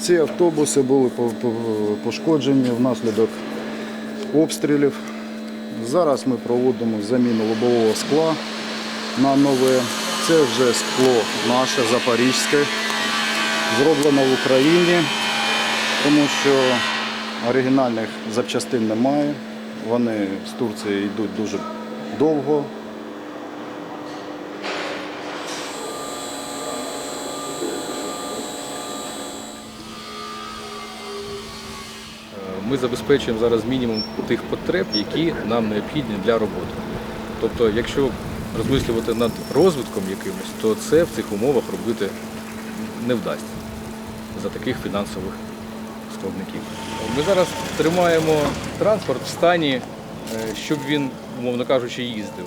Ці автобуси були пошкоджені внаслідок обстрілів. Зараз ми проводимо заміну лобового скла на нове. Це вже скло наше, запорізьке, зроблено в Україні, тому що оригінальних запчастин немає. Вони з Турції йдуть дуже довго, Ми забезпечуємо зараз мінімум тих потреб, які нам необхідні для роботи. Тобто, якщо розмислювати над розвитком якимось, то це в цих умовах робити не вдасться за таких фінансових складників. Ми зараз тримаємо транспорт в стані, е, щоб він, умовно кажучи, їздив.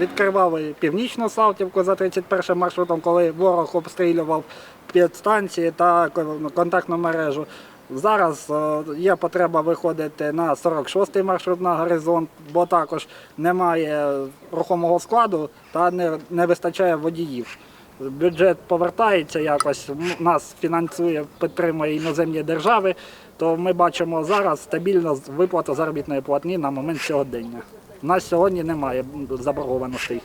Відкривали північну Салтівку за 31 маршрутом, коли ворог обстрілював підстанції та контактну мережу. Зараз е, є потреба виходити на 46-й маршрут на горизонт, бо також немає рухомого складу та не, не вистачає водіїв. Бюджет повертається якось, нас фінансує, підтримує іноземні держави, то ми бачимо зараз стабільна виплата заробітної платні на момент сьогодення. Нас сьогодні немає заборгованостей.